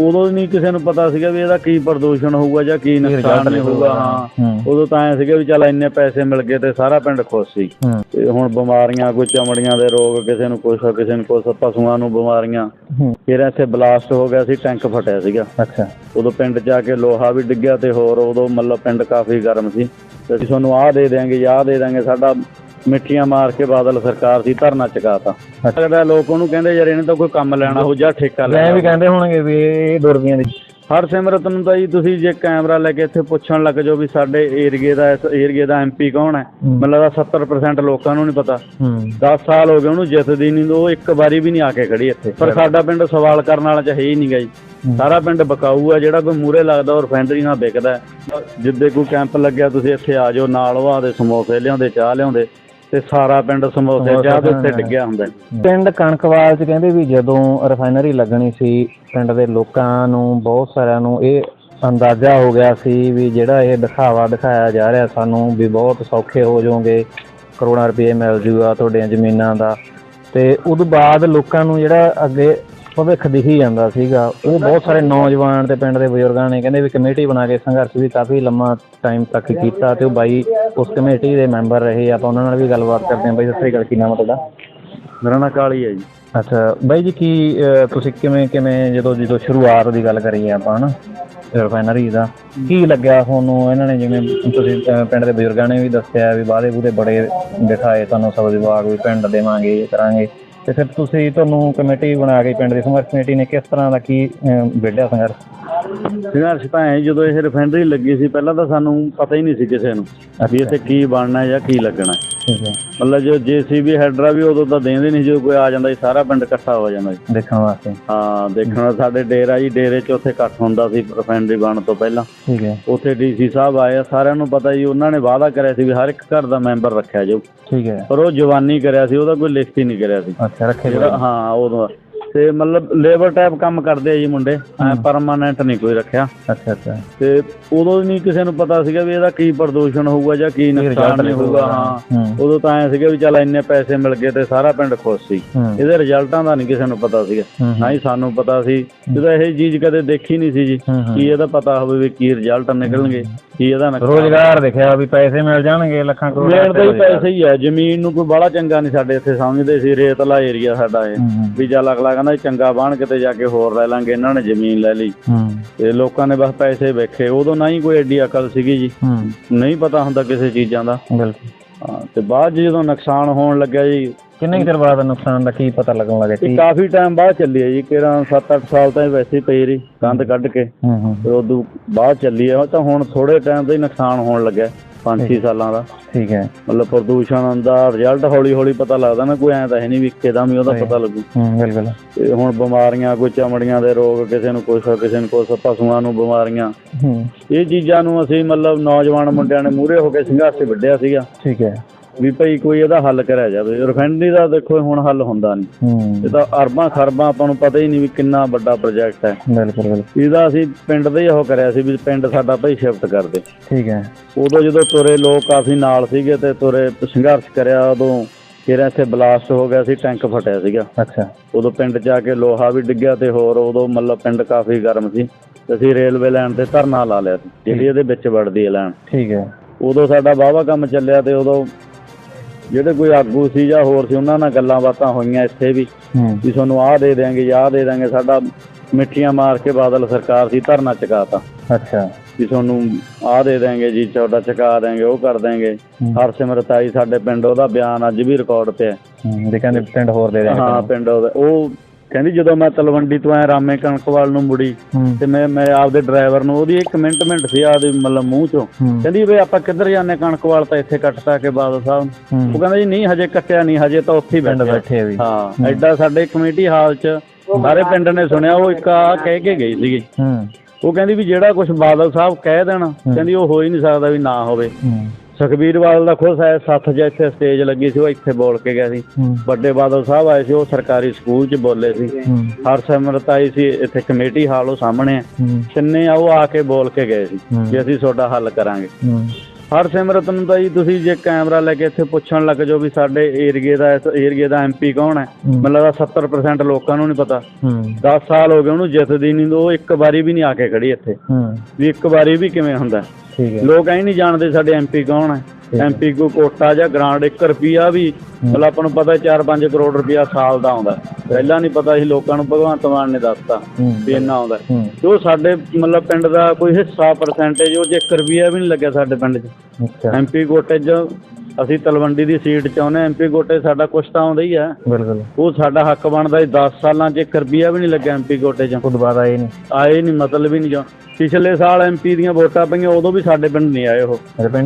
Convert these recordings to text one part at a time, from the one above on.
ਉਦੋਂ ਨਹੀਂ ਕਿਸੇ ਨੂੰ ਪਤਾ ਸੀਗਾ ਵੀ ਇਹਦਾ ਕੀ ਪ੍ਰਦੂਸ਼ਣ ਹੋਊਗਾ ਜਾਂ ਕੀ ਨੁਕਸਾਨ ਹੋਊਗਾ ਹਾਂ। ਉਦੋਂ ਤਾਂ ਐ ਸੀਗਾ ਵੀ ਚੱਲ ਇੰਨੇ ਪੈਸੇ ਮਿਲ ਗਏ ਤੇ ਸਾਰਾ ਪਿੰਡ ਖੁਸ਼ ਸੀ। ਤੇ ਹੁਣ ਬਿਮਾਰੀਆਂ ਕੋਈ ਚਮੜੀਆਂ ਦੇ ਰੋਗ ਕਿਸੇ ਨੂੰ ਕੁਛ ਕਿਸੇ ਨੂੰ ਕੁਛ ਪਸ਼ੂਆਂ ਨੂੰ ਬਿਮਾਰੀਆਂ। ਫਿਰ ਇੱਥੇ ਬਲਾਸਟ ਹੋ ਗਿਆ ਸੀ ਟੈਂਕ ਫਟਿਆ ਸੀਗਾ। ਅੱਛਾ। ਉਦੋਂ ਪਿੰਡ ਜਾ ਕੇ ਲੋਹਾ ਵੀ ਡਿੱਗਿਆ ਤੇ ਹੋਰ ਉਦੋਂ ਮਤਲਬ ਪਿੰਡ ਕਾਫੀ ਗਰਮ ਸੀ। ਤੇ ਅਸੀਂ ਤੁਹਾਨੂੰ ਆਹ ਦੇ ਦਿਆਂਗੇ ਜਾਂ ਆਹ ਦੇ ਦਾਂਗੇ ਸਾਡਾ ਮਿੱਠੀਆਂ ਮਾਰ ਕੇ ਬਾਦਲ ਸਰਕਾਰ ਸੀ ਧਰਨਾ ਚੁਕਾਤਾ। ਲੱਗਦਾ ਲੋਕ ਉਹਨੂੰ ਕਹਿੰਦੇ ਯਾਰ ਇਹਨੇ ਤਾਂ ਕੋਈ ਕੰਮ ਲੈਣਾ ਹੋ ਜਾਂ ਠੇਕਾ ਮੈਂ ਲੈਣਾ ਵੀ ਕਹਿੰਦੇ ਹੋਣਗੇ ਵੀ ਇਹ ਦੁਰਬੀਆਂ ਦੀ ਹਰ ਸਿਮਰਤ ਨੂੰ ਤਾਂ ਜੀ ਤੁਸੀਂ ਜੇ ਕੈਮਰਾ ਲੈ ਕੇ ਇੱਥੇ ਪੁੱਛਣ ਲੱਗ ਜਾਓ ਵੀ ਸਾਡੇ ਏਰੀਏ ਦਾ ਇਸ ਏਰੀਏ ਦਾ ਐਮਪੀ ਕੌਣ ਹੈ। ਮੈਨੂੰ ਲੱਗਦਾ 70% ਲੋਕਾਂ ਨੂੰ ਨਹੀਂ ਪਤਾ। ਹੂੰ। 10 ਸਾਲ ਹੋ ਗਏ ਉਹਨੂੰ ਜਿੱਤਦੀ ਨਹੀਂ ਉਹ ਇੱਕ ਵਾਰੀ ਵੀ ਨਹੀਂ ਆ ਕੇ ਖੜੀ ਇੱਥੇ। ਪਰ ਸਾਡਾ ਪਿੰਡ ਸਵਾਲ ਕਰਨ ਵਾਲਾ ਚ ਹੈ ਹੀ ਨਹੀਂ ਗਾ ਜੀ। ਸਾਰਾ ਪਿੰਡ ਬਕਾਊ ਆ ਜਿਹੜਾ ਕੋਈ ਮੂਰੇ ਲੱਗਦਾ ਉਹ ਰਿਫਾਈਨਰੀ ਨਾਲ ਵਿਕਦਾ। ਜਿੱਦੇ ਕੋਈ ਕੈਂਪ ਲੱਗਿਆ ਤੁਸੀਂ ਇੱਥੇ ਆ ਜਾਓ ਨਾਲ ਉਹ ਦੇ ਸਮੋਸੇ ਲਿਆਉਂਦੇ ਚਾਹ ਲਿਆਉਂਦੇ। ਤੇ ਸਾਰਾ ਪਿੰਡ ਸਮੋਸੇ ਚਾਹ ਦੇ ਉੱਤੇ ਡਿੱਗਿਆ ਹੁੰਦਾ। ਪਿੰਡ ਕਣਕਵਾਲ ਚ ਕਹਿੰਦੇ ਵੀ ਜਦੋਂ ਰਿਫਾਈਨਰੀ ਲੱਗਣੀ ਸੀ ਪਿੰਡ ਦੇ ਲੋਕਾਂ ਨੂੰ ਬਹੁਤ ਸਾਰਿਆਂ ਨੂੰ ਇਹ ਅੰਦਾਜ਼ਾ ਹੋ ਗਿਆ ਸੀ ਵੀ ਜਿਹੜਾ ਇਹ ਦਿਖਾਵਾ ਦਿਖਾਇਆ ਜਾ ਰਿਹਾ ਸਾਨੂੰ ਵੀ ਬਹੁਤ ਸੌਖੇ ਹੋ ਜਾਓਗੇ ਕਰੋੜਾਂ ਰੁਪਏ ਮਿਲ ਜੂਗਾ ਤੁਹਾਡੀਆਂ ਜ਼ਮੀਨਾਂ ਦਾ ਤੇ ਉਦੋਂ ਬਾਅਦ ਲੋਕਾਂ ਨੂੰ ਜਿਹੜਾ ਅੱਗੇ ਭਵਿੱਖ ਦਿਖੀ ਜਾਂਦਾ ਸੀਗਾ। ਉਹ ਬਹੁਤ ਸਾਰੇ ਨੌਜਵਾਨ ਤੇ ਪਿੰਡ ਦੇ ਬਜ਼ੁਰਗਾਂ ਨੇ ਕਹਿੰਦੇ ਵੀ ਕਮੇਟੀ ਬਣਾ ਕੇ ਸੰਘਰਸ਼ ਵੀ ਕਾਫੀ ਲੰਮਾ ਟਾਈਮ ਤੱਕ ਕੀਤਾ ਤੇ ਉਹ ਬਾਈ ਉਸ ਕਮੇਟੀ ਦੇ ਮੈਂਬਰ ਰਹੇ। ਆਪਾਂ ਉਹਨਾਂ ਨਾਲ ਵੀ ਗੱਲਬਾਤ ਕਰਦੇ ਹਾਂ। ਬਾਈ ਸਤਿ ਸ੍ਰੀ ਅਕਾਲ ਕੀ ਨਾਮ ਹੈ ਤੁਹਾਡਾ? ਮੇਰਾ ਨਾਂ ਕਾਲੀ ਹੈ ਜੀ। ਅੱਛਾ ਬਾਈ ਜੀ ਕੀ ਤੁਸੀਂ ਕਿਵੇਂ ਕਿਵੇਂ ਜਦੋਂ ਜਦੋਂ ਸ਼ੁਰੂਆਤ ਦੀ ਗੱਲ ਕਰੀਏ ਆਪਾਂ ਹਨਾ? ਰਿਫਾਈਨਰੀ ਦਾ ਕੀ ਲੱਗਿਆ ਤੁਹਾਨੂੰ? ਇਹਨਾਂ ਨੇ ਜਿਵੇਂ ਤੁਸੀਂ ਪਿੰਡ ਦੇ ਬਜ਼ੁਰਗਾਂ ਨੇ ਵੀ ਦੱਸਿਆ ਵੀ ਵਾਅਦੇ ਬੂਦੇ ਬੜੇ ਦਿਖਾਏ। ਤੁਹਾਨੂੰ ਸਭ ਵਿਭਾਗ ਵੀ ਪਿੰਡ ਦੇਵਾਂਗੇ ਕਰਾਂਗੇ। ਤੇ ਫਿਰ ਤੁਸੀਂ ਤੁਹਾਨੂੰ ਕਮੇਟੀ ਬਣਾ ਕੇ ਪਿੰਡ ਦੀ ਸੰਘਰਸ਼ ਕਮੇਟੀ ਨੇ ਕਿਸ ਤਰ੍ਹਾਂ ਦਾ ਕੀ ਅਹ, ਵਿੱਢਿਆ ਸੰਘਰਸ਼? ਸੰਘਰਸ਼ ਤਾਂ ਐਂ ਜਦੋਂ ਇਹ ਰਿਫਾਈਨਰੀ ਲੱਗੀ ਸੀ ਪਹਿਲਾਂ ਤਾਂ ਸਾਨੂੰ ਪਤਾ ਹੀ ਨਹੀਂ ਸੀ ਕਿਸੇ ਨੂੰ ਵੀ ਇੱਥੇ ਕੀ ਬਣਨਾ ਹੈ ਜਾਂ ਕੀ ਲੱਗਣਾ। ਹੈ। ਹੈ। ਮਤਲਬ ਜੋ ਜੀਸੀਬੀ ਹੈਡਰਾ ਵੀ ਉਦੋਂ ਤਾਂ ਦੇਂਦੇ ਨਹੀਂ ਜਦੋਂ ਕੋਈ ਆ ਜਾਂਦਾ ਸੀ ਸਾਰਾ ਪਿੰਡ ਇਕੱਠਾ ਹੋ ਜਾਂਦਾ ਸੀ। ਦੇਖਣ ਵਾਸਤੇ। ਹਾਂ ਦੇਖਣਾ ਸਾਡੇ ਡੇਰਾ ਜੀ ਡੇਰੇ 'ਚ ਉੱਥੇ ਇਕੱਠ ਹੁੰਦਾ ਸੀ ਰਿਫਾਈਨਰੀ ਬਣਨ ਤੋਂ ਪਹਿਲਾਂ। ਠੀਕ ਹੈ। ਉੱਥੇ ਡੀਸੀ ਸਾਹਿਬ ਆਏ ਸਾਰਿਆਂ ਨੂੰ ਪਤਾ ਜੀ ਉਹਨਾਂ ਨੇ ਵਾਅਦਾ ਕਰਿਆ ਸੀ ਵੀ ਹਰ ਇੱਕ ਘਰ ਦਾ ਮੈਂਬਰ ਰੱਖਿਆ ਜਾਊ। ਠੀਕ ਹੈ। ਪਰ ਉਹ ਜਵਾਨੀ ਕਰਿਆ ਸੀ ਉਹਦਾ ਕੋਈ ਲਿਖਤੀ ਨਹੀਂ ਕਰਿਆ ਸੀ। ਅੱਛਾ ਰੱਖੇ ਜਿਹੜਾ ਹਾਂ ਉਦੋਂ ਤੇ ਮਤਲਬ ਲੇਬਰ ਟਾਈਪ ਕੰਮ ਕਰਦੇ ਆ ਜੀ ਮੁੰਡੇ। ਐ ਪਰਮਾਨੈਂਟ ਨਹੀਂ ਕੋਈ ਰੱਖਿਆ। ਅੱਛਾ ਅੱਛਾ। ਤੇ ਉਦੋਂ ਨਹੀਂ ਕਿਸੇ ਨੂੰ ਪਤਾ ਸੀਗਾ ਵੀ ਇਹਦਾ ਕੀ ਪ੍ਰਦੂਸ਼ਣ ਹੋਊਗਾ ਜਾਂ ਕੀ ਨੁਕਸਾਨ ਹੋਊਗਾ ਹਾਂ। ਉਦੋਂ ਤਾਂ ਐ ਸੀਗਾ ਵੀ ਚੱਲ ਇੰਨੇ ਪੈਸੇ ਮਿਲ ਗਏ ਤੇ ਸਾਰਾ ਪਿੰਡ ਖੁਸ਼ ਸੀ। ਇਹਦੇ ਰਿਜ਼ਲਟਾਂ ਦਾ ਨਹੀਂ ਕਿਸੇ ਨੂੰ ਪਤਾ ਸੀਗਾ। ਨਾ ਹੀ ਸਾਨੂੰ ਪਤਾ ਸੀ। ਜਦੋਂ ਇਹ ਚੀਜ਼ ਕਦੇ ਦੇਖੀ ਨਹੀਂ ਸੀ ਜੀ ਕੀ ਇਹਦਾ ਪਤਾ ਹੋਵੇ ਵੀ ਕੀ ਰਿਜ਼ਲਟ ਨਿਕਲਣਗੇ ਕੀ ਇਹਦਾ ਰੋਜ਼ਗਾਰ ਦਿਖਿਆ ਵੀ ਪੈਸੇ ਮਿਲ ਜਾਣਗੇ ਲੱਖਾਂ ਕਰੋੜ ਲੈਣ ਦੇ ਹੀ ਪੈਸੇ ਹੀ ਆ। ਜ਼ਮੀਨ ਨੂੰ ਕੋਈ ਬੜਾ ਚੰਗਾ ਨਹੀਂ ਸਾਡੇ ਇੱਥੇ ਸਮਝਦੇ ਸੀ ਰੇਤਲਾ ਏਰੀਆ ਸਾਡਾ ਇਹ। ਵੀ ਚੱਲ ਅਗਲਾ ਕਹਿੰਦਾ ਜੀ ਚੰਗਾ ਬਾਣ ਕਿਤੇ ਜਾ ਕੇ ਹੋਰ ਲੈ ਲਾਂਗੇ ਇਹਨਾਂ ਨੇ ਜ਼ਮੀਨ ਲੈ ਲਈ। ਹੂੰ। ਤੇ ਲੋਕਾਂ ਨੇ ਬਸ ਪੈਸੇ ਵੇਖੇ ਉਦੋਂ ਨਾ ਹੀ ਕੋਈ ਐਡੀ ਅਕਲ ਸੀਗੀ ਜੀ। ਹੂੰ। ਨਹੀਂ ਪਤਾ ਹੁੰਦਾ ਕਿਸੇ ਚੀਜ਼ਾਂ ਦਾ। ਬਿਲਕੁਲ। ਹਾਂ, ਤੇ ਬਾਅਦ 'ਚ ਜਦੋਂ ਨੁਕਸਾਨ ਹੋਣ ਲੱਗਿਆ ਜੀ ਕਿੰਨੇ ਕੁ ਚਿਰ ਬਾਅਦ ਨੁਕਸਾਨ ਦਾ ਕੀ ਪਤਾ ਲੱਗਣ ਲੱਗਾ ਇਹ ਕੀ ਕਾਫੀ ਟਾਈਮ ਬਾਅਦ ਚੱਲੀ ਹੈ ਜੀ ਕਿਰਾਂ 7-8 ਸਾਲ ਤਾਂ ਇਹ ਵੈਸੇ ਹੀ ਪਈ ਰਹੀ ਕੰਧ ਕੱਢ ਕੇ। ਹੂੰ ਹੂੰ। ਤੇ ਉਦੋਂ ਬਾਅਦ ਚੱਲੀ ਹੈ ਉਹ ਤਾਂ ਹੁਣ ਥੋੜੇ ਟਾਈਮ ਤੋਂ ਹੀ ਨੁਕਸਾਨ ਹੋਣ ਲੱਗਿਆ। 5-6 ਸਾਲਾਂ ਦਾ। ਠੀਕ ਹੈ। ਮਤਲਬ ਪ੍ਰਦੂਸ਼ਣ ਦਾ ਰਿਜ਼ਲਟ ਹੌਲੀ ਹੌਲੀ ਪਤਾ ਲੱਗਦਾ ਨਾ ਕੋਈ ਐਂ ਤਾਂ ਹੈ ਨਹੀਂ ਵੀ ਇੱਕਦਮ ਹੀ ਉਹਦਾ ਪਤਾ ਲੱਗੂ। ਹੂੰ ਬਿਲਕੁਲ। ਤੇ ਹੁਣ ਬਿਮਾਰੀਆਂ ਕੋਈ ਚਮੜੀਆਂ ਦੇ ਰੋਗ ਕਿਸੇ ਨੂੰ ਕੁਛ ਕਿਸੇ ਨੂੰ ਕੁਛ ਪਸ਼ੂਆਂ ਨੂੰ ਬਿਮਾਰੀਆਂ। ਹੂੰ। ਇਹ ਚੀਜ਼ਾਂ ਨੂੰ ਅਸੀਂ ਮਤਲਬ ਨੌਜਵਾਨ ਮੁੰਡਿਆਂ ਨੇ ਮੂਹਰੇ ਹੋ ਕੇ ਸੰਘਰਸ਼ ਵਿੱਢਿਆ ਸੀਗਾ। ਠੀਕ ਹੈ। ਵੀ ਭਈ ਕੋਈ ਇਹਦਾ ਹੱਲ ਕਰਿਆ ਜਾਵੇ। ਰਿਫਾਈਨਰੀ ਦਾ ਦੇਖੋ ਹੁਣ ਹੱਲ ਹੁੰਦਾ ਨਹੀਂ। ਇਹ ਤਾਂ ਅਰਬਾਂ ਖਰਬਾਂ ਆਪਾਂ ਨੂੰ ਪਤਾ ਹੀ ਨਹੀਂ ਵੀ ਕਿੰਨਾ ਵੱਡਾ ਪ੍ਰੋਜੈਕਟ ਹੈ। ਬਿਲਕੁਲ ਬਿਲਕੁਲ। ਇਹਦਾ ਅਸੀਂ ਪਿੰਡ ਦੇ ਉਹ ਕਰਿਆ ਸੀ ਵੀ ਪਿੰਡ ਸਾਡਾ ਭਈ ਸ਼ਿਫਟ ਕਰ ਦੇ ਠੀਕ ਹੈ। ਉਦੋਂ ਜਦੋਂ ਤੁਰੇ ਲੋਕ ਕਾਫੀ ਨਾਲ ਸੀਗੇ ਤੇ ਤੁਰੇ ਸੰਘਰਸ਼ ਕਰਿਆ ਉਦੋਂ ਫਿਰ ਇੱਥੇ ਬਲਾਸਟ ਹੋ ਗਿਆ ਸੀ ਟੈਂਕ ਫਟਿਆ ਸੀਗਾ। ਅੱਛਾ। ਉਦੋਂ ਪਿੰਡ ਜਾ ਕੇ ਲੋਹਾ ਵੀ ਡਿੱਗਿਆ ਤੇ ਹੋਰ ਉਦੋਂ ਮਤਲਬ ਪਿੰਡ ਕਾਫੀ ਗਰਮ ਸੀ। ਅਸੀਂ ਰੇਲਵੇ ਲਾਈਨ ਤੇ ਧਰਨਾ ਲਾ ਲਿਆ ਸੀ ਜਿਹੜੀ ਇਹਦੇ ਵਿੱਚ ਵੜਦੀ ਹੈ ਲਾਈਨ। ਠੀਕ ਹੈ। ਉਦੋਂ ਸਾਡਾ ਵਾਹਵਾ ਕੰਮ ਚੱਲਿਆ ਤੇ ਉਦੋਂ ਜਿਹੜੇ ਕੋਈ ਆਗੂ ਸੀ ਜਾਂ ਹੋਰ ਸੀ ਉਹਨਾਂ ਨਾਲ ਗੱਲਾਂ ਬਾਤਾਂ ਹੋਈਆਂ ਇੱਥੇ ਵੀ। ਵੀ ਤੁਹਾਨੂੰ ਆਹ ਦੇ ਦਿਆਂਗੇ ਜਾਂ ਆਹ ਦੇ ਦਿਆਂਗੇ ਸਾਡਾ ਮਿੱਠੀਆਂ ਮਾਰ ਕੇ ਬਾਦਲ ਸਰਕਾਰ ਸੀ ਧਰਨਾ ਚੁਕਾਤਾ। ਅੱਛਾ। ਵੀ ਤੁਹਾਨੂੰ ਆਹ ਦੇ ਦਿਆਂਗੇ ਜੀ ਤੁਹਾਡਾ ਚੁਕਾ ਦਿਆਂਗੇ ਉਹ ਕਰ ਦਿਆਂਗੇ। ਹੂੰ। ਹਰਸਿਮਰਤ ਆਈ ਸਾਡੇ ਪਿੰਡ ਉਹਦਾ ਬਿਆਨ ਅੱਜ ਵੀ ਰਿਕਾਰਡ ਪਿਆ ਹੂੰ। ਦੇ ਕਹਿੰਦੇ ਪਿੰਡ ਹੋਰ ਦੇ ਦੇਣਗੇ ਹਾਂ ਪਿੰਡ ਉਹ ਕਹਿੰਦੀ ਜਦੋਂ ਮੈਂ ਤਲਵੰਡੀ ਤੋਂ ਐ ਰਾਮੇ ਕਣਕਵਾਲ ਨੂੰ ਮੁੜੀ ਹੂੰ। ਤੇ ਮੈਂ ਮੈਂ ਆਪਦੇ ਡਰਾਈਵਰ ਨੂੰ ਉਹਦੀ ਇੱਕ ਮਿੰਟ ਮਿੰਟ ਸੀ ਆਦੇ ਮਤਲਬ ਮੂੰਹ ਚੋਂ। ਹੂੰ। ਕਹਿੰਦੀ ਵੀ ਆਪਾਂ ਕਿੱਧਰ ਜਾਂਦੇ ਕਣਕਵਾਲ ਤਾਂ ਇੱਥੇ ਕੱਟਤਾ ਕੇ ਬਾਦਲ ਸਾਹਿਬ ਉਹ ਹੂੰ। ਕਹਿੰਦਾ ਜੀ ਨਹੀਂ ਹਜੇ ਕੱਟਿਆ ਨਹੀਂ ਹਜੇ ਤਾਂ ਉੱਥੇ ਹੀ ਪਿੰਡ ਬੈਠੇ ਬੈਠੇ ਵੀ। ਹਾਂ ਐਡਾ ਸਾਡੇ ਕਮੇਟੀ ਹਾਲ 'ਚ ਸਾਰੇ ਪਿੰਡ ਨੇ ਸੁਣਿਆ ਉਹ ਇੱਕ ਆ ਕਹਿ ਕੇ ਗਈ ਸੀਗੀ। ਹੂੰ। ਉਹ ਕਹਿੰਦੀ ਵੀ ਜਿਹੜਾ ਕੁਝ ਬਾਦਲ ਸਾਹਿਬ ਕਹਿ ਦੇਣ ਕਹਿੰਦੀ ਉਹ ਹੋ ਹੀ ਨਹੀਂ ਸਕਦਾ ਵੀ ਨਾ ਹੋਵੇ। ਹੂੰ। ਸੁਖਬੀਰ ਬਾਦਲ ਦਾ ਖੁਦ ਹੈ ਸੱਥ ਜਿਹਾ ਇੱਥੇ ਸਟੇਜ ਲੱਗੀ ਸੀ ਉਹ ਇੱਥੇ ਬੋਲ ਕੇ ਗਿਆ ਸੀ। ਵੱਡੇ ਬਾਦਲ ਸਾਹਿਬ ਆਏ ਸੀ ਉਹ ਸਰਕਾਰੀ ਸਕੂਲ 'ਚ ਬੋਲੇ ਸੀ। ਹਰਸਿਮਰਤ ਆਈ ਸੀ ਇੱਥੇ ਕਮੇਟੀ ਹਾਲ ਉਹ ਸਾਹਮਣੇ ਹੈ। ਤਿੰਨੇ ਆ ਉਹ ਆ ਕੇ ਬੋਲ ਕੇ ਗਏ ਸੀ। ਕਿ ਅਸੀਂ ਤੁਹਾਡਾ ਹੱਲ ਕਰਾਂਗੇ। ਹੂੰ ਹਰ ਸਿਮਰਤ ਨੂੰ ਤਾਂ ਜੀ ਤੁਸੀਂ ਜੇ ਕੈਮਰਾ ਲੈ ਕੇ ਇੱਥੇ ਪੁੱਛਣ ਲੱਗ ਜਾਓ ਵੀ ਸਾਡੇ ਏਰੀਏ ਦਾ ਇਸ ਏਰੀਏ ਦਾ ਐਮਪੀ ਕੌਣ ਹੈ। ਮੈਨੂੰ ਲੱਗਦਾ 70% ਲੋਕਾਂ ਨੂੰ ਨਹੀਂ ਪਤਾ। ਹੂੰ। 10 ਸਾਲ ਹੋ ਗਏ ਉਹਨੂੰ ਜਿੱਤਦੀ ਨਹੀਂ ਉਹ ਇੱਕ ਵਾਰੀ ਵੀ ਨਹੀਂ ਆ ਕੇ ਖੜੀ ਇੱਥੇ। ਹੂੰ। ਵੀ ਇੱਕ ਵਾਰੀ ਵੀ ਕਿਵੇਂ ਹੁੰਦਾ? ਠੀਕ ਹੈ। ਲੋਕ ਐ ਨਹੀਂ ਜਾਣਦੇ ਸਾਡੇ ਐਮਪੀ ਕੌਣ ਹੈ। ਠੀਕ ਹੈ। ਐਮਪੀ ਕੋ ਕੋਟਾ ਜਾਂ ਗ੍ਰਾਂਟ 1 ਰੁਪਿਆ ਵੀ ਮਤਲਬ ਆਪਾਂ ਨੂੰ ਪਤਾ 4-5 ਕਰੋੜ ਰੁਪਿਆ ਸਾਲ ਦਾ ਆਉਂਦਾ। ਪਹਿਲਾਂ ਨਹੀਂ ਪਤਾ ਸੀ ਲੋਕਾਂ ਨੂੰ ਭਗਵੰਤ ਮਾਨ ਨੇ ਦੱਸਤਾ ਵੀ ਇੰਨਾ ਆਉਂਦਾ। ਹੂੰ। ਜੋ ਸਾਡੇ ਮਤਲਬ ਪਿੰਡ ਦਾ ਕੋਈ ਹਿੱਸਾ ਪਰਸੈਂਟੇਜ ਉਹ 'ਚ 1 ਰੁਪਿਆ ਵੀ ਨਹੀਂ ਲੱਗਿਆ ਸਾਡੇ ਪਿੰਡ 'ਚ। ਐਮਪੀ ਕੋਟੇ 'ਚ ਅਸੀਂ ਤਲਵੰਡੀ ਦੀ ਸੀਟ 'ਚ ਆਉਂਦੇ ਐਮਪੀ ਕੋਟੇ ਸਾਡਾ ਕੁਛ ਤਾਂ ਆਉਂਦਾ ਹੀ ਆ। ਬਿਲਕੁਲ। ਉਹ ਸਾਡਾ ਹੱਕ ਬਣਦਾ ਸੀ 10 ਸਾਲਾਂ 'ਚ 1 ਰੁਪਿਆ ਵੀ ਨਹੀਂ ਲੱਗਿਆ ਐਮਪੀ ਕੋਟੇ 'ਚ। ਤੋਂ ਬਾਅਦ ਆਏ ਨਹੀਂ। ਆਏ ਨਹੀਂ ਮਤਲਬ ਹੀ ਨਹੀਂ ਜੋ। ਪਿਛਲੇ ਸਾਲ ਐਮਪੀ ਦੀਆਂ ਵੋਟਾਂ ਪਈਆਂ ਉਦੋਂ ਵੀ ਸਾਡੇ ਪਿੰਡ ਨਹੀਂ ਆਏ ਉਹ।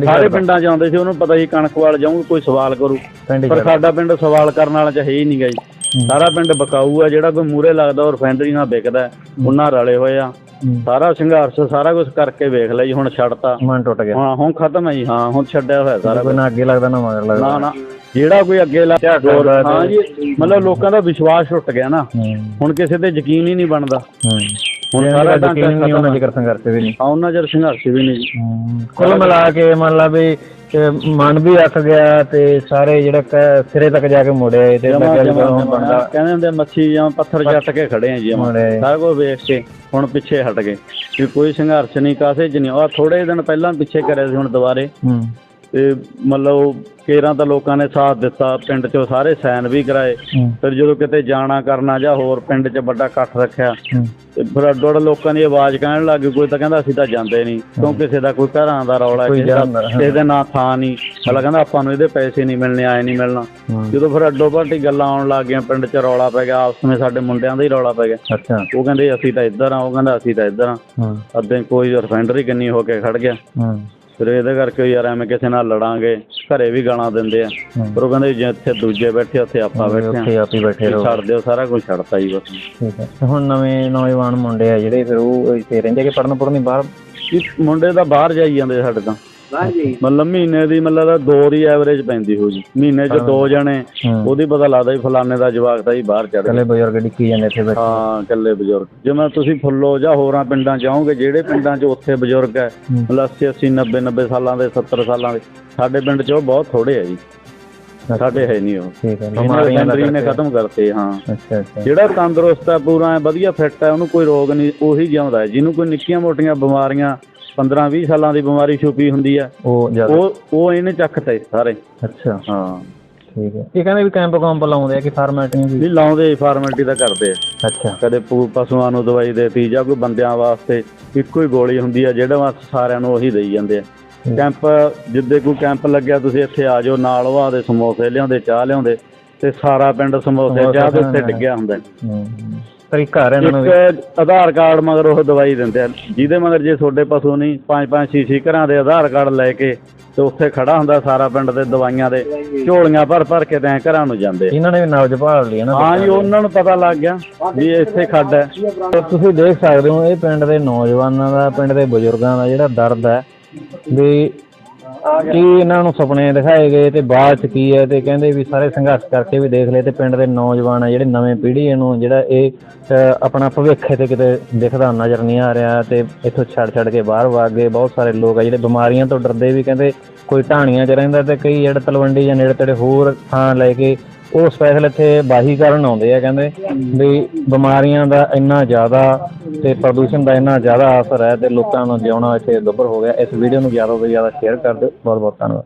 ਸਾਰੇ। ਪਿੰਡਾਂ 'ਚ ਆਉਂਦੇ ਸੀ ਉਹਨੂੰ ਪਤਾ ਸੀ ਕਣਕਵਾਲ ਜਾਊਂ ਕੋਈ ਸਵਾਲ ਕਰੂ। ਪਰ। ਸਾਡਾ ਪਿੰਡ ਸਵਾਲ ਕਰਨ ਵਾਲਾ ਚ ਹੈ ਹੀ ਨਹੀਂਗਾ ਜੀ। ਹੂੰ। ਸਾਰਾ ਪਿੰਡ ਬਕਾਊ ਆ ਜਿਹੜਾ ਕੋਈ ਮੂਰੇ ਲੱਗਦਾ ਉਹ ਰਿਫਾਈਨਰੀ ਨਾਲ ਵਿਕਦਾ ਉਹਨਾਂ ਰਲੇ ਹੋਏ ਆ। ਸਾਰਾ ਸੰਘਰਸ਼ ਸਾਰਾ ਕੁਝ ਕਰਕੇ ਵੇਖ ਲਿਆ ਜੀ ਹੁਣ ਛੱਡਤਾ। ਮਨ ਟੁੱਟ ਗਿਆ। ਹਾਂ ਹੁਣ ਖਤਮ ਹੈ ਜੀ ਹਾਂ ਹੁਣ ਛੱਡਿਆ ਹੋਇਆ ਸਾਰਾ ਕੋਈ ਨਾ ਅੱਗੇ ਲੱਗਦਾ ਨਾ ਮਗਰ ਲੱਗਦਾ। ਨਾ ਨਾ ਜਿਹੜਾ ਕੋਈ ਅੱਗੇ ਲਾ ਕਰਦਾ ਤੇ- ਹਾਂ ਜੀ ਮਤਲਬ ਲੋਕਾਂ ਦਾ ਵਿਸ਼ਵਾਸ ਟੁੱਟ ਗਿਆ ਨਾ। ਹੁਣ ਕਿਸੇ ਤੇ ਯਕੀਨ ਹੀ ਨਹੀਂ ਬਣਦਾ। ਹੂੰ। ਹੁਣ ਸਾਰਾ ਯਕੀਨ ਨਹੀਂ ਉਹਨਾਂ ਜਿਕਰ ਸੰਘਰਸ਼ ਵੀ ਨਹੀਂ ਆ ਉਹਨਾਂ ਚਿਰ ਸੰਘਰਸ਼ ਵੀ ਨਹੀਂ ਜੀ ਕੁੱਲ ਮਿਲਾ ਕੇ ਮੰਨ ਲਾ ਵੀ ਕਿ ਮਨ ਵੀ ਅੱਕ ਗਿਆ ਤੇ ਸਾਰੇ ਜਿਹੜਾ ਕ- ਸਿਰੇ ਤੱਕ ਜਾ ਕੇ ਮੁੜਿਆ ਇਹ ਤੇ ਜਮਾਂ- ਲੱਗਿਆ ਵੀ ਜਮਾਂ- ਹੁਣ। ਬੰਦਾ ਕਹਿੰਦੇ ਹੁੰਦੇ ਆ, ਮੱਛੀ ਜਾਂ ਪੱਥਰ ਚੱਟ ਕੇ ਖੜੇ ਆ ਜੀ ਜਮਾਂ। ਮੁੜੇ। ਸਾਰਾ ਕੁਝ ਵੇਖ ਕੇ ਹੁਣ ਪਿੱਛੇ ਹਟ ਗਏ ਵੀ ਕੋਈ ਸੰਘਰਸ਼ ਨਹੀਂ ਕਾਸੇ ਨਹੀਂ ਉਹ ਥੋੜੇ ਦਿਨ ਪਹਿਲਾਂ ਪਿੱਛੇ ਕਰਿਆ ਸੀ ਹੁਣ ਦੁਬਾਰੇ ਹੂੰ ਤੇ ਮਤਲਬ ਕੇਰਾਂ ਤਾਂ ਲੋਕਾਂ ਨੇ ਸਾਥ ਦਿੱਤਾ ਪਿੰਡ ਚੋਂ ਸਾਰੇ ਸਾਈਨ ਵੀ ਕਰਾਏ। ਫਿਰ ਜਦੋਂ ਕਿਤੇ ਜਾਣਾ ਕਰਨਾ ਜਾਂ ਹੋਰ ਪਿੰਡ 'ਚ ਵੱਡਾ ਇਕੱਠ ਰੱਖਿਆ ਤੇ ਫਿਰ ਅੱਡੋ ਲੋਕਾਂ ਦੀ ਆਵਾਜ਼ ਕਹਿਣ ਲੱਗ ਗਈ ਕੋਈ ਤਾਂ ਕਹਿੰਦਾ ਅਸੀਂ ਤਾਂ ਜਾਂਦੇ ਨਹੀਂ ਕਿਉਂ ਕਿਸੇ ਦਾ ਕੋਈ ਘਰਾਂ ਦਾ ਰੌਲਾ ਕਿਸੇ ਦਾ ਜਾਂਦਾ, ਹਾਂ। ਕਿਸੇ ਦੇ ਨਾਂ ਥਾਂ ਨਹੀਂ। ਅਗਲਾ ਕਹਿੰਦਾ ਆਪਾਂ ਨੂੰ ਇਹਦੇ ਪੈਸੇ ਨਹੀਂ ਮਿਲਣੇ ਆਏ ਨਹੀਂ ਮਿਲਣਾ। ਜਦੋਂ ਫਿਰ ਅੱਡੋ ਪਾਟੀ ਗੱਲਾਂ ਆਉਣ ਲੱਗ ਗਈਆਂ ਪਿੰਡ 'ਚ ਰੌਲਾ ਪੈ ਗਿਆ ਆਪਸ ਵਿੱਚ ਸਾਡੇ ਮੁੰਡਿਆਂ ਦਾ ਹੀ ਰੌਲਾ ਪੈ ਗਿਆ। ਅੱਛਾ। ਉਹ ਕਹਿੰਦੇ ਅਸੀਂ ਤਾਂ ਇੱਧਰ ਆ ਉਹ ਕਹਿੰਦਾ ਅਸੀਂ ਤਾਂ ਇੱਧਰ ਆ। ਅੱਧੇ ਕੋਈ ਰਿਫਾਈਨਰੀ ਕਿੰਨੀ ਹੋ ਕੇ ਖੜ ਗਿਆ। ਫਿਰ ਇਹਦੇ ਕਰਕੇ ਯਾਰ ਐਵੇਂ ਕਿਸੇ ਨਾਲ ਲੜਾਂਗੇ ਘਰੇ ਵੀ ਗਾਲਾਂ ਦਿੰਦੇ ਆ। ਪਰ ਉਹ ਕਹਿੰਦੇ ਜੇ ਇੱਥੇ ਦੂਜੇ ਬੈਠੇ ਉੱਥੇ ਆਪਾਂ ਬੈਠੇ ਉੱਥੇ ਆ ਆਪ ਹੀ ਬੈਠੇ ਰਹੋ। ਛੱਡ ਦਿਓ ਸਾਰਾ ਕੁਝ ਛੱਡਤਾ ਜੀ ਬਸ। ਠੀਕ ਹੈ। ਹੁਣ ਨਵੇਂ ਨੌਜਵਾਨ ਮੁੰਡੇ ਆ ਜਿਹੜੇ ਫਿਰ ਉਹ ਇੱਥੇ ਰਹਿੰਦੇ ਕਿ ਪੜਨ ਪੜਨ ਬਾਹਰ? ਮੁੰਡੇ ਤਾਂ ਬਾਹਰ ਜਾਈ ਜਾਂਦੇ ਸਾਡੇ ਤਾਂ। ਮਤਲਬ ਮਹੀਨੇ ਦੀ ਮਤਲਬ ਦੋ ਦੀ ਐਵਰੇਜ ਪੈਂਦੀ ਹੋ ਜੀ। ਮਹੀਨੇ 'ਚ ਦੋ ਜਣੇ ਹੂੰ। ਉਹਦੀ ਪਤਾ ਲੱਗਦਾ ਵੀ ਫਲਾਣੇ ਦਾ ਜਵਾਕ ਤਾਂ ਜੀ ਬਾਹਰ ਚੜ ਗਿਆ। ਕੱਲੇ ਬਜ਼ੁਰਗ ਡਿੱਕੀ ਜਾਂਦੇ ਇੱਥੇ ਬੈਠੇ। ਹਾਂ ਇਕੱਲੇ ਬਜ਼ੁਰਗ। ਜਿਵੇਂ ਤੁਸੀਂ ਫੁੱਲੋ ਜਾਂ ਹੋਰਾਂ ਪਿੰਡਾਂ ਜਾਓਗੇ ਜਿਹੜੇ ਪਿੰਡਾਂ 'ਚ ਉੱਥੇ ਬਜ਼ੁਰਗ ਹੈ ਹੂੰ। ਮਤਲਬ 80 80 90 90 ਸਾਲਾਂ ਦੇ 70 ਸਾਲਾਂ ਦੇ ਸਾਡੇ ਪਿੰਡ 'ਚ ਉਹ ਬਹੁਤ ਥੋੜੇ ਆ ਜੀ। ਸਾਡੇ ਹੈ ਨਹੀਂ ਉਹ। ਠੀਕ ਹੈ ਬਿਮਾਰੀਆਂ ਦਾ ਨੇ। ਖਤਮ ਕਰਤੇ ਹਾਂ। ਅੱਛਾ ਅੱਛਾ। ਜਿਹੜਾ ਤੰਦਰੁਸਤ ਹੈ ਪੂਰਾ ਐਂ ਵਧੀਆ ਫਿੱਟ ਹੈ ਉਹਨੂੰ ਕੋਈ ਰੋਗ ਨਹੀਂ ਉਹੀ ਜਿਉਂਦਾ ਹੈ। ਜਿਹਨੂੰ ਕੋਈ ਨਿੱਕੀਆਂ ਮੋਟੀਆਂ ਬਿਮਾਰੀਆਂ 15 20 ਸਾਲਾਂ ਦੀ ਬਿਮਾਰੀ ਛੁਪੀ ਹੁੰਦੀ ਹੈ ਉਹ ਜ਼ਿਆਦਾ। ਉਹ ਉਹ ਇਹਨੇ ਚੱਕਤੇ ਸਾਰੇ। ਅੱਛਾ। ਹਾਂ। ਠੀਕ ਹੈ। ਇਹ ਕਹਿੰਦੇ ਵੀ ਕੈਂਪ ਕੰਪ ਲਾਉਂਦੇ ਆ ਕਿ ਫਾਰਮੈਟਿੰਗ ਵੀ? ਨਹੀਂ ਲਾਉਂਦੇ ਫਾਰਮੈਲਿਟੀ ਤਾਂ ਕਰਦੇ ਆ। ਅੱਛਾ। ਕਦੇ ਪੂ- ਪਸ਼ੂਆਂ ਨੂੰ ਦਵਾਈ ਦੇਤੀ ਜਾਂ ਕੋਈ ਬੰਦਿਆਂ ਵਾਸਤੇ ਇੱਕੋ ਹੀ ਗੋਲੀ ਹੁੰਦੀ ਆ ਜਿਹੜਾ ਵਾਸਤੇ ਸਾਰਿਆਂ ਨੂੰ ਉਹੀ ਦੇਈ ਜਾਂਦੇ ਆ। ਕੈਂਪ ਜਿੱਦੇ ਕੋਈ ਕੈਂਪ ਲੱਗਿਆ ਤੁਸੀਂ ਇੱਥੇ ਆ ਜਾਓ ਨਾਲ ਉਹ ਆਦੇ ਸਮੋਸੇ ਲਿਆਉਂਦੇ ਚਾਹ ਲਿਆਉਂਦੇ ਤੇ ਸਾਰਾ ਪਿੰਡ ਸਮੋਸੇ ਸਮੋਸੇ ਚਾਹ ਦੇ ਉੱਤੇ ਖਾਣਾ। ਡਿੱਗਿਆ ਹੁੰਦਾ। ਹੂੰ। ਤਰੀਕਾ ਹੈ ਇਹਨਾਂ ਨੂੰ ਵੀ। ਇੱਕ ਆਧਾਰ ਕਾਰਡ ਮਗਰ ਉਹ ਦਵਾਈ ਦਿੰਦੇ ਆ। ਜਿਹਦੇ ਮਗਰ ਜੇ ਤੁਹਾਡੇ ਪਸ਼ੂ ਨਹੀਂ ਪੰਜ ਪੰਜ ਛੇ ਛੇ ਘਰਾਂ ਦੇ ਆਧਾਰ ਕਾਰਡ ਲੈ ਕੇ ਤੇ ਉੱਥੇ ਖੜਾ ਹੁੰਦਾ ਸਾਰਾ ਪਿੰਡ ਦੇ ਦਵਾਈਆਂ ਦੇ ਝੋਲੀਆਂ ਭਰ ਭਰ ਕੇ ਤੇ ਘਰਾਂ ਨੂੰ ਜਾਂਦੇ ਆ। ਇਹਨਾਂ ਨੇ ਵੀ ਨਬਜ਼ ਭਾਲ ਲਈ ਨਾ ਹਾਂ ਜੀ ਉਹਨਾਂ ਨੂੰ ਪਤਾ ਲੱਗ ਗਿਆ ਵੀ ਇੱਥੇ ਖੱਡ ਹੈ। ਤੇ ਤੁਸੀਂ ਦੇਖ ਸਕਦੇ ਹੋ ਇਹ ਪਿੰਡ ਦੇ ਨੌਜਵਾਨਾਂ ਦਾ ਪਿੰਡ ਦੇ ਬਜ਼ੁਰਗਾਂ ਦਾ ਜਿਹੜਾ ਦਰਦ ਹੈ ਵੀ ਕੀ ਇਹਨਾਂ ਨੂੰ ਸੁਪਨੇ ਦਿਖਾਏ ਗਏ ਤੇ ਬਾਅਦ ਚ ਕੀ ਹੈ ਤੇ ਕਹਿੰਦੇ ਵੀ ਸਾਰੇ ਸੰਘਰਸ਼ ਕਰਕੇ ਵੀ ਦੇਖ ਲਏ ਤੇ ਪਿੰਡ ਦੇ ਨੌਜਵਾਨ ਆ ਜਿਹੜੇ ਨਵੇਂ ਪੀੜ੍ਹੀ ਨੂੰ ਜਿਹੜਾ ਇਹ ਅ, ਆਪਣਾ ਭਵਿੱਖ ਤੇ ਕਿਤੇ ਦਿਖਦਾ ਨਜ਼ਰ ਨਹੀਂ ਆ ਰਿਹਾ ਤੇ ਇੱਥੋਂ ਛੱਡ ਛੱਡ ਕੇ ਬਾਹਰ ਵਗ ਗਏ। ਬਹੁਤ ਸਾਰੇ ਲੋਕ ਆ ਜਿਹੜੇ ਬਿਮਾਰੀਆਂ ਤੋਂ ਡਰਦੇ ਵੀ ਕਹਿੰਦੇ ਕੋਈ ਢਾਣੀਆਂ 'ਚ ਰਹਿੰਦਾ ਤੇ ਕਈ ਜਿਹੜੇ ਤਲਵੰਡੀ ਜਾਂ ਨੇੜੇ ਤੇੜੇ ਹੋਰ ਥਾਂ ਲੈ ਕੇ ਉਹ ਸਪੈਸ਼ਲ ਇੱਥੇ ਬਾਹੀ ਕਰਨ ਆਉਂਦੇ ਆ ਕਹਿੰਦੇ ਵੀ ਬਿਮਾਰੀਆਂ ਦਾ ਇੰਨਾ ਜ਼ਿਆਦਾ ਤੇ ਪ੍ਰਦੂਸ਼ਣ ਦਾ ਇੰਨਾ ਜ਼ਿਆਦਾ ਅਸਰ ਹੈ ਤੇ ਲੋਕਾਂ ਨੂੰ ਜਿਉਣਾ ਇੱਥੇ ਦੁੱਭਰ ਹੋ ਗਿਆ। ਇਸ ਵੀਡੀਓ ਨੂੰ ਜ਼ਿਆਦਾ ਤੋਂ ਜ਼ਿਆਦਾ ਸ਼ੇਅਰ ਕਰ ਦਿਓ। ਬਹੁਤ ਬਹੁਤ ਧੰਨਵਾਦ।